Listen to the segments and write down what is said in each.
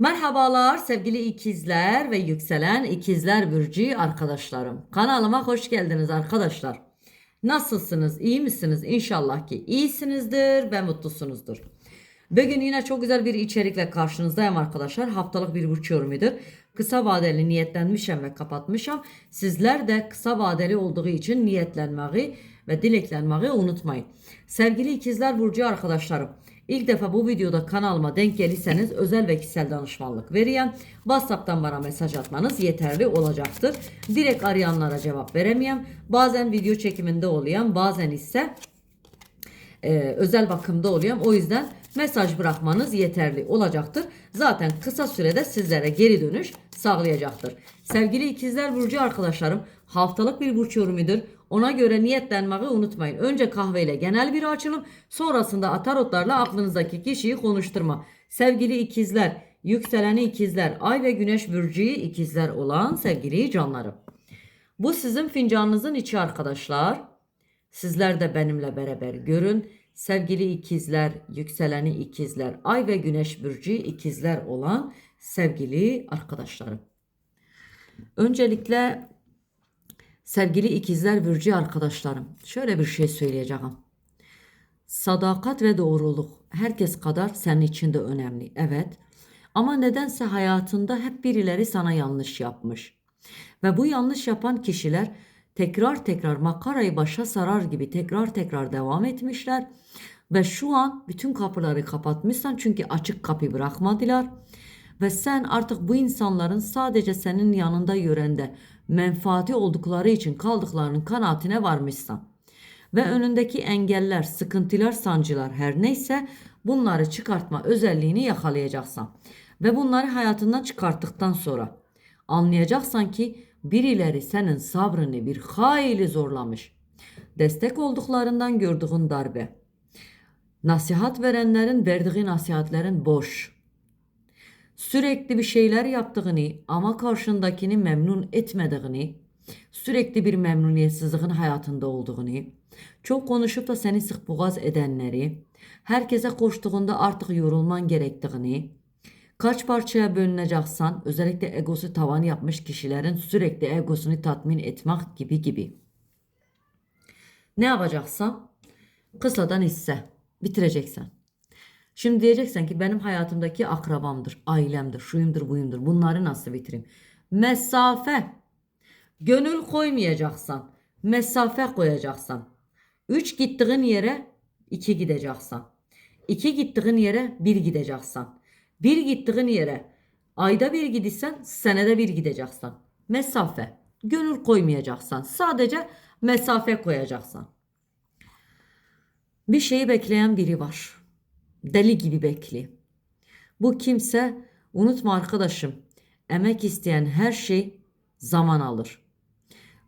Merhabalar sevgili ikizler ve yükselen ikizler burcu arkadaşlarım. Kanalıma hoş geldiniz arkadaşlar. Nasılsınız? İyi misiniz? İnşallah ki iyisinizdir ve mutlusunuzdur. Bugün yine çok güzel bir içerikle karşınızdayım arkadaşlar. Haftalık bir burç yorumidir. Kısa vadeli niyetlenmişim ve kapatmışım. Sizler de kısa vadeli olduğu için niyetlenmeyi ve dileklenmeyi unutmayın. Sevgili ikizler burcu arkadaşlarım. İlk defa bu videoda kanalıma denk gelirseniz özel ve kişisel danışmanlık vereyim. WhatsApp'tan bana mesaj atmanız yeterli olacaktır. Direkt arayanlara cevap veremeyem. Bazen video çekiminde oluyorum, bazen ise e, özel bakımda oluyorum. O yüzden mesaj bırakmanız yeterli olacaktır. Zaten kısa sürede sizlere geri dönüş sağlayacaktır. Sevgili ikizler burcu arkadaşlarım haftalık bir burç yorumidir. Ona göre niyetlenmeyi unutmayın. Önce kahveyle genel bir açılım, sonrasında atarotlarla aklınızdaki kişiyi konuşturma. Sevgili ikizler, yükseleni ikizler, ay ve güneş burcuyu ikizler olan sevgili canlarım. Bu sizin fincanınızın içi arkadaşlar. Sizler de benimle beraber görün. Sevgili ikizler, yükseleni ikizler, ay ve güneş burcu ikizler olan sevgili arkadaşlarım. Öncelikle sevgili ikizler burcu arkadaşlarım şöyle bir şey söyleyeceğim. Sadakat ve doğruluk herkes kadar senin için de önemli. Evet. Ama nedense hayatında hep birileri sana yanlış yapmış. Ve bu yanlış yapan kişiler tekrar tekrar makarayı başa sarar gibi tekrar tekrar devam etmişler. Ve şu an bütün kapıları kapatmışsan çünkü açık kapı bırakmadılar. Ve sen artık bu insanların sadece senin yanında yörende menfaati oldukları için kaldıklarının kanaatine varmışsan. Ve önündeki engeller, sıkıntılar, sancılar her neyse bunları çıkartma özelliğini yakalayacaksan. Ve bunları hayatından çıkarttıktan sonra anlayacaksan ki birileri senin sabrını bir hayli zorlamış. Destek olduklarından gördüğün darbe. Nasihat verenlerin verdiği nasihatlerin boş. Sürekli bir şeyler yaptığını ama karşındakini memnun etmediğini, sürekli bir memnuniyetsizliğin hayatında olduğunu, çok konuşup da seni sık boğaz edenleri, herkese koştuğunda artık yorulman gerektiğini, kaç parçaya bölüneceksen özellikle egosu tavan yapmış kişilerin sürekli egosunu tatmin etmek gibi gibi. Ne yapacaksan kısadan hisse bitireceksen. Şimdi diyeceksen ki benim hayatımdaki akrabamdır, ailemdir, şuyumdur, buyumdur. Bunları nasıl bitireyim? Mesafe. Gönül koymayacaksan, mesafe koyacaksan. Üç gittiğin yere iki gideceksen. İki gittiğin yere bir gideceksen. Bir gittiğin yere ayda bir gidiysen senede bir gideceksen. Mesafe. Gönül koymayacaksan. Sadece mesafe koyacaksan. Bir şeyi bekleyen biri var. Deli gibi bekli. Bu kimse unutma arkadaşım. Emek isteyen her şey zaman alır.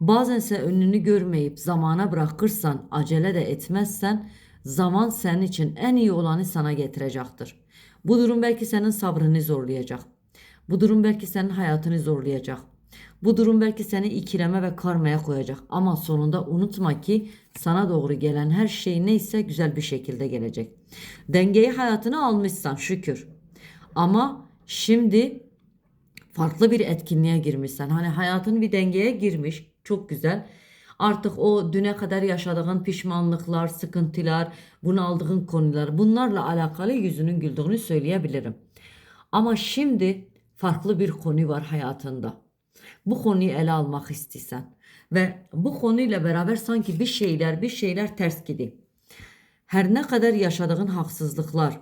Bazense önünü görmeyip zamana bırakırsan, acele de etmezsen zaman senin için en iyi olanı sana getirecektir. Bu durum belki senin sabrını zorlayacak. Bu durum belki senin hayatını zorlayacak. Bu durum belki seni ikileme ve karmaya koyacak. Ama sonunda unutma ki sana doğru gelen her şey neyse güzel bir şekilde gelecek. Dengeyi hayatına almışsan şükür. Ama şimdi farklı bir etkinliğe girmişsen. Hani hayatın bir dengeye girmiş. Çok güzel. Artık o düne kadar yaşadığın pişmanlıklar, sıkıntılar, bunaldığın konular bunlarla alakalı yüzünün güldüğünü söyleyebilirim. Ama şimdi farklı bir konu var hayatında. Bu konuyu ele almak istiyorsan ve bu konuyla beraber sanki bir şeyler bir şeyler ters gidiyor. Her ne kadar yaşadığın haksızlıklar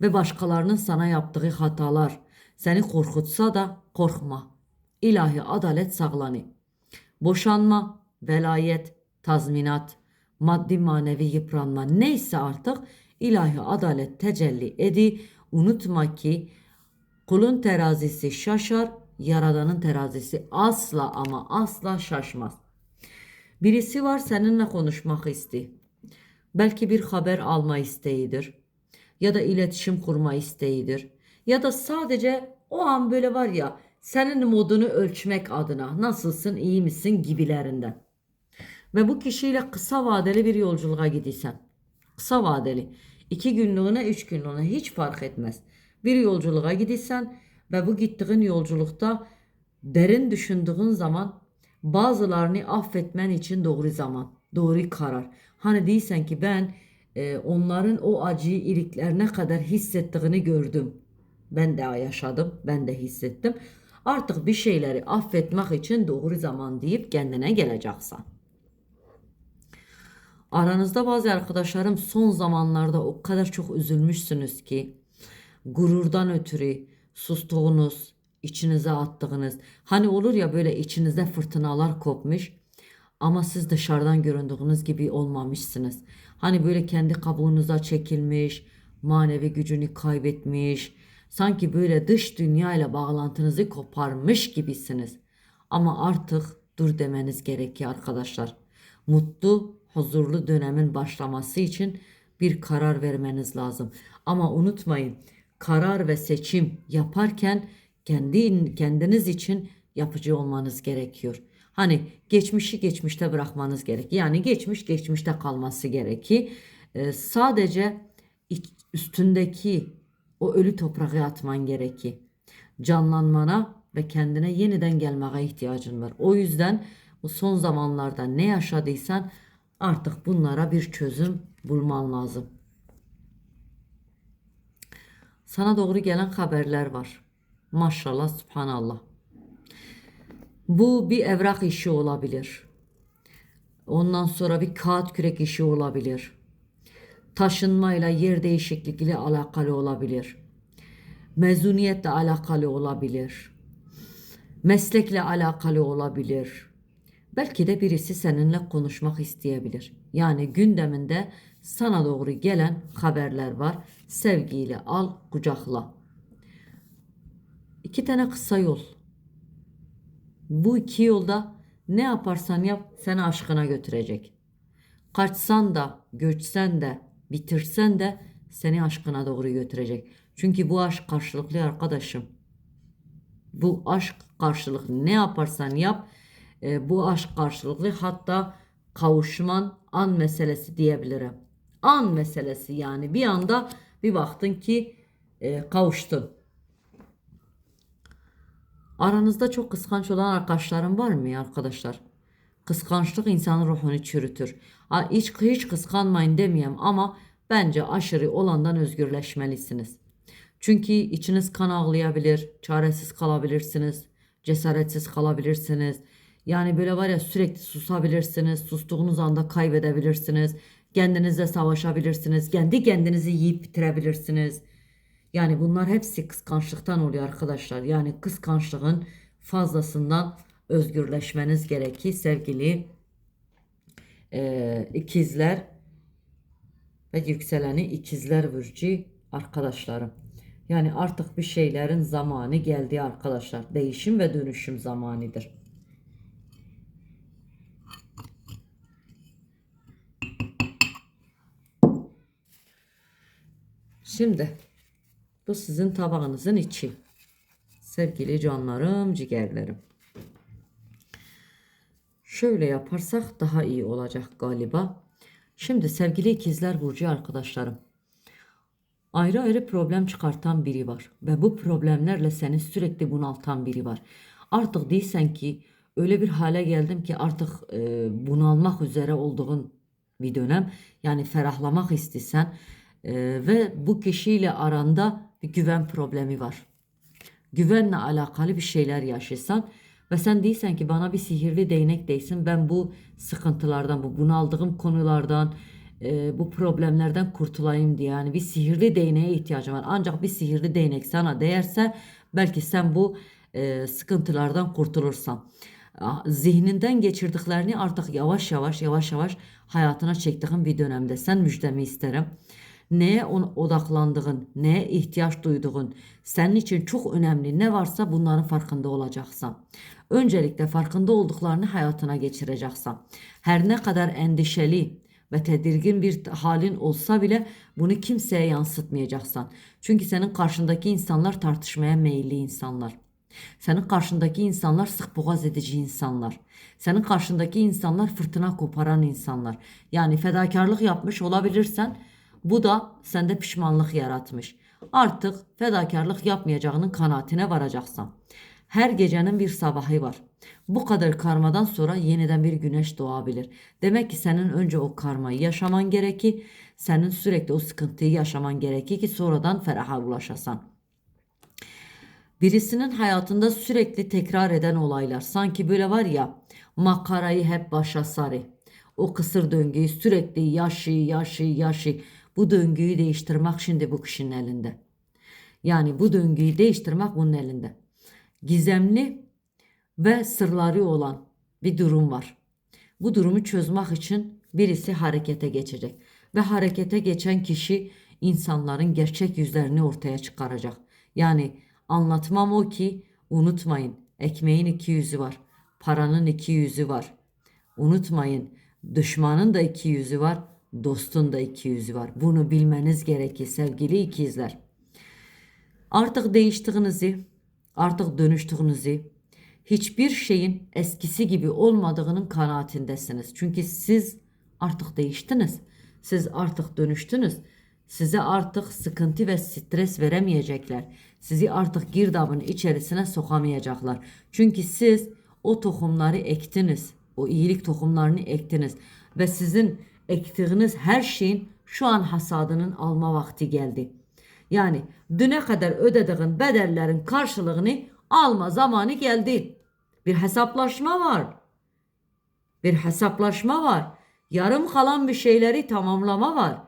ve başkalarının sana yaptığı hatalar seni korkutsa da korkma. İlahi adalet sağlanı. Boşanma, velayet, tazminat, maddi manevi yıpranma neyse artık ilahi adalet tecelli edi. Unutma ki kulun terazisi şaşar, yaradanın terazisi asla ama asla şaşmaz. Birisi var seninle konuşmak istiyor. Belki bir haber alma isteğidir. Ya da iletişim kurma isteğidir. Ya da sadece o an böyle var ya senin modunu ölçmek adına nasılsın iyi misin gibilerinden. Ve bu kişiyle kısa vadeli bir yolculuğa gidiysen. Kısa vadeli. iki günlüğüne üç günlüğüne hiç fark etmez. Bir yolculuğa gidiysen ve bu gittiğin yolculukta derin düşündüğün zaman bazılarını affetmen için doğru zaman, doğru karar. Hani değilsen ki ben e, onların o acıyı iliklerine kadar hissettiğini gördüm. Ben de yaşadım, ben de hissettim. Artık bir şeyleri affetmek için doğru zaman deyip kendine geleceksin. Aranızda bazı arkadaşlarım son zamanlarda o kadar çok üzülmüşsünüz ki gururdan ötürü sustuğunuz, içinize attığınız hani olur ya böyle içinizde fırtınalar kopmuş ama siz dışarıdan göründüğünüz gibi olmamışsınız. Hani böyle kendi kabuğunuza çekilmiş, manevi gücünü kaybetmiş, sanki böyle dış dünya ile bağlantınızı koparmış gibisiniz. Ama artık dur demeniz gerekiyor arkadaşlar. Mutlu, huzurlu dönemin başlaması için bir karar vermeniz lazım. Ama unutmayın, karar ve seçim yaparken kendi kendiniz için yapıcı olmanız gerekiyor. Hani geçmişi geçmişte bırakmanız gerek. Yani geçmiş geçmişte kalması gerekir. Ee, sadece üstündeki o ölü toprağa atman gerekir. Canlanmana ve kendine yeniden gelmeye ihtiyacın var. O yüzden bu son zamanlarda ne yaşadıysan artık bunlara bir çözüm bulman lazım. Sana doğru gelen haberler var. Maşallah, subhanallah. Bu bir evrak işi olabilir. Ondan sonra bir kağıt kürek işi olabilir. Taşınmayla yer değişikliğiyle alakalı olabilir. Mezuniyetle alakalı olabilir. Meslekle alakalı olabilir. Belki de birisi seninle konuşmak isteyebilir. Yani gündeminde sana doğru gelen haberler var. Sevgiyle al, kucakla. İki tane kısa yol. Bu iki yolda ne yaparsan yap seni aşkına götürecek. Kaçsan da, göçsen de, bitirsen de seni aşkına doğru götürecek. Çünkü bu aşk karşılıklı arkadaşım. Bu aşk karşılıklı ne yaparsan yap e, bu aşk karşılıklı hatta kavuşman an meselesi diyebilirim. An meselesi yani bir anda bir baktın ki e, kavuştun. Aranızda çok kıskanç olan arkadaşlarım var mı arkadaşlar? Kıskançlık insanın ruhunu çürütür. Hiç, hiç kıskanmayın demeyeyim ama bence aşırı olandan özgürleşmelisiniz. Çünkü içiniz kan ağlayabilir, çaresiz kalabilirsiniz, cesaretsiz kalabilirsiniz. Yani böyle var ya sürekli susabilirsiniz, sustuğunuz anda kaybedebilirsiniz. Kendinizle savaşabilirsiniz, kendi kendinizi yiyip bitirebilirsiniz. Yani bunlar hepsi kıskançlıktan oluyor arkadaşlar. Yani kıskançlığın fazlasından özgürleşmeniz gerekir sevgili eee, ikizler ve yükseleni ikizler burcu arkadaşlarım. Yani artık bir şeylerin zamanı geldi arkadaşlar. Değişim ve dönüşüm zamanıdır. Şimdi bu sizin tabağınızın içi. Sevgili canlarım, ciğerlerim. Şöyle yaparsak daha iyi olacak galiba. Şimdi sevgili ikizler burcu arkadaşlarım. Ayrı ayrı problem çıkartan biri var ve bu problemlerle seni sürekli bunaltan biri var. Artık değilsen ki öyle bir hale geldim ki artık e, bunalmak üzere olduğun bir dönem. Yani ferahlamak istesen e, ve bu kişiyle aranda bir güven problemi var. Güvenle alakalı bir şeyler yaşasan ve sen değilsen ki bana bir sihirli değnek değsin ben bu sıkıntılardan bu bunaldığım konulardan e, bu problemlerden kurtulayım diye. Yani bir sihirli değneğe ihtiyacım var. Ancak bir sihirli değnek sana değerse belki sen bu e, sıkıntılardan kurtulursan. Zihninden geçirdiklerini artık yavaş yavaş yavaş yavaş hayatına çektiğin bir dönemde sen müjdemi isterim neye odaklandığın, neye ihtiyaç duyduğun, senin için çok önemli ne varsa bunların farkında olacaksan. Öncelikle farkında olduklarını hayatına geçireceksen. Her ne kadar endişeli ve tedirgin bir halin olsa bile bunu kimseye yansıtmayacaksan. Çünkü senin karşındaki insanlar tartışmaya meyilli insanlar. Senin karşındaki insanlar sık boğaz edici insanlar. Senin karşındaki insanlar fırtına koparan insanlar. Yani fedakarlık yapmış olabilirsen bu da sende pişmanlık yaratmış. Artık fedakarlık yapmayacağının kanaatine varacaksan. Her gecenin bir sabahı var. Bu kadar karmadan sonra yeniden bir güneş doğabilir. Demek ki senin önce o karmayı yaşaman gerekir. Senin sürekli o sıkıntıyı yaşaman gerekir ki sonradan feraha ulaşasan. Birisinin hayatında sürekli tekrar eden olaylar. Sanki böyle var ya makarayı hep başa sarı. O kısır döngüyü sürekli yaşı yaşı yaşı. Bu döngüyü değiştirmek şimdi bu kişinin elinde. Yani bu döngüyü değiştirmek bunun elinde. Gizemli ve sırları olan bir durum var. Bu durumu çözmek için birisi harekete geçecek ve harekete geçen kişi insanların gerçek yüzlerini ortaya çıkaracak. Yani anlatmam o ki unutmayın ekmeğin iki yüzü var. Paranın iki yüzü var. Unutmayın düşmanın da iki yüzü var. Dostun da iki yüzü var. Bunu bilmeniz gerekir sevgili ikizler. Artık değiştiğinizi, artık dönüştüğünüzü, hiçbir şeyin eskisi gibi olmadığının kanaatindesiniz. Çünkü siz artık değiştiniz. Siz artık dönüştünüz. Size artık sıkıntı ve stres veremeyecekler. Sizi artık girdabın içerisine sokamayacaklar. Çünkü siz o tohumları ektiniz. O iyilik tohumlarını ektiniz. Ve sizin ektiğiniz her şeyin şu an hasadının alma vakti geldi. Yani düne kadar ödediğin bedellerin karşılığını alma zamanı geldi. Bir hesaplaşma var. Bir hesaplaşma var. Yarım kalan bir şeyleri tamamlama var.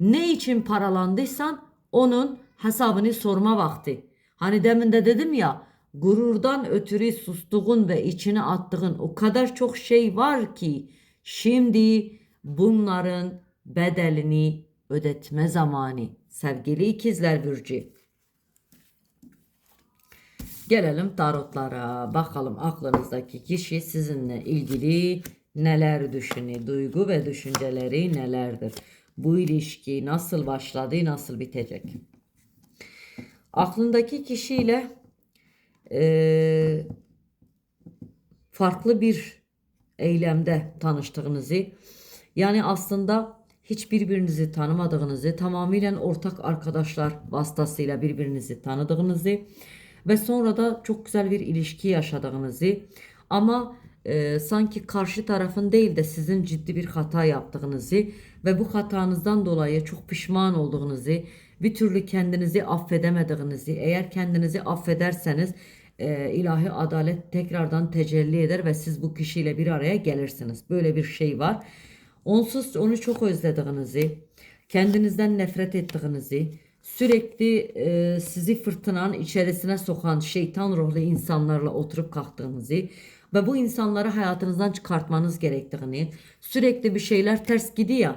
Ne için paralandıysan onun hesabını sorma vakti. Hani demin de dedim ya gururdan ötürü sustuğun ve içine attığın o kadar çok şey var ki şimdi bunların bedelini ödetme zamanı sevgili ikizler Burcu. Gelelim tarotlara. Bakalım aklınızdaki kişi sizinle ilgili neler düşünüyor? Duygu ve düşünceleri nelerdir? Bu ilişki nasıl başladı, nasıl bitecek? Aklındaki kişiyle e, farklı bir eylemde tanıştığınızı yani aslında hiç birbirinizi tanımadığınızı tamamen ortak arkadaşlar vasıtasıyla birbirinizi tanıdığınızı ve sonra da çok güzel bir ilişki yaşadığınızı ama e, sanki karşı tarafın değil de sizin ciddi bir hata yaptığınızı ve bu hatanızdan dolayı çok pişman olduğunuzu bir türlü kendinizi affedemediğinizi eğer kendinizi affederseniz e, ilahi adalet tekrardan tecelli eder ve siz bu kişiyle bir araya gelirsiniz. Böyle bir şey var. Onsuz onu çok özlediğinizi, kendinizden nefret ettiğinizi, sürekli e, sizi fırtınanın içerisine sokan şeytan ruhlu insanlarla oturup kalktığınızı ve bu insanları hayatınızdan çıkartmanız gerektiğini, sürekli bir şeyler ters gidiyor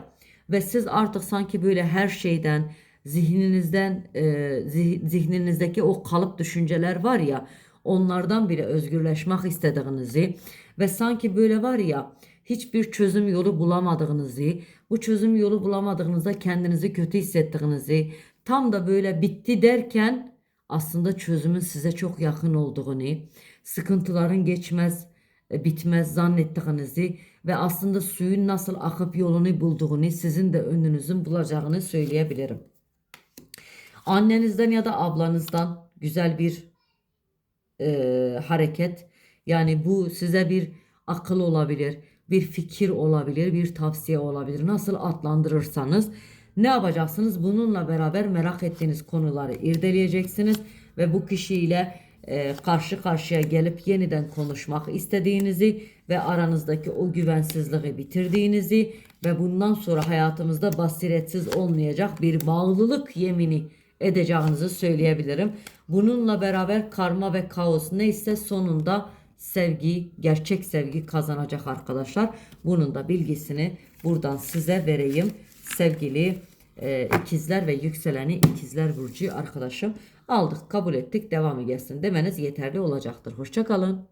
ve siz artık sanki böyle her şeyden, zihninizden, e, zih- zihninizdeki o kalıp düşünceler var ya, onlardan bile özgürleşmek istediğinizi ve sanki böyle var ya, hiçbir çözüm yolu bulamadığınızı, bu çözüm yolu bulamadığınızda kendinizi kötü hissettiğinizi, tam da böyle bitti derken aslında çözümün size çok yakın olduğunu, sıkıntıların geçmez, e, bitmez zannettiğinizi ve aslında suyun nasıl akıp yolunu bulduğunu sizin de önünüzün bulacağını söyleyebilirim. Annenizden ya da ablanızdan güzel bir e, hareket yani bu size bir akıl olabilir, bir fikir olabilir, bir tavsiye olabilir. Nasıl adlandırırsanız ne yapacaksınız? Bununla beraber merak ettiğiniz konuları irdeleyeceksiniz ve bu kişiyle e, karşı karşıya gelip yeniden konuşmak istediğinizi ve aranızdaki o güvensizliği bitirdiğinizi ve bundan sonra hayatımızda basiretsiz olmayacak bir bağlılık yemini edeceğinizi söyleyebilirim. Bununla beraber karma ve kaos neyse sonunda sevgi, gerçek sevgi kazanacak arkadaşlar. Bunun da bilgisini buradan size vereyim. Sevgili e, ikizler ve yükseleni ikizler burcu arkadaşım. Aldık, kabul ettik, devamı gelsin demeniz yeterli olacaktır. Hoşçakalın.